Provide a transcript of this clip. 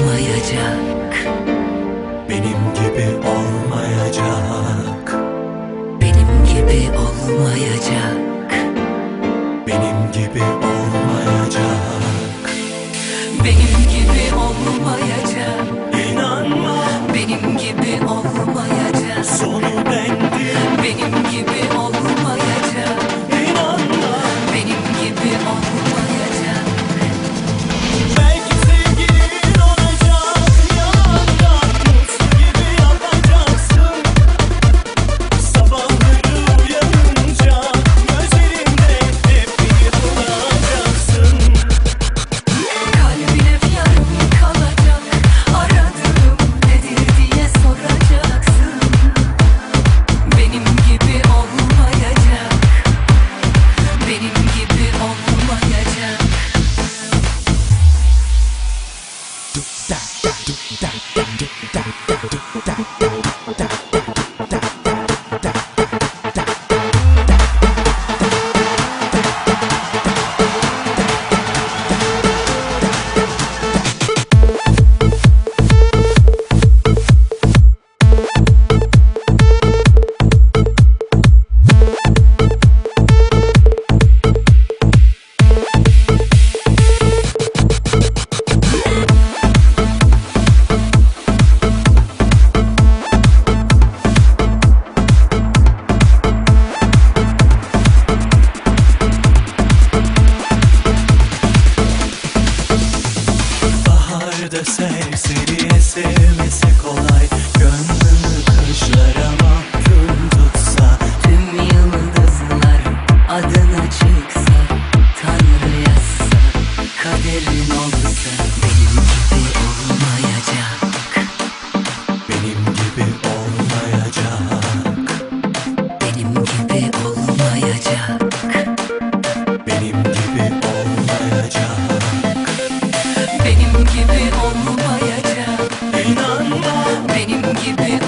olmayacak. Benim gibi olmayacak. Benim gibi olmayacak. Benim gibi olmayacak. Benim keep it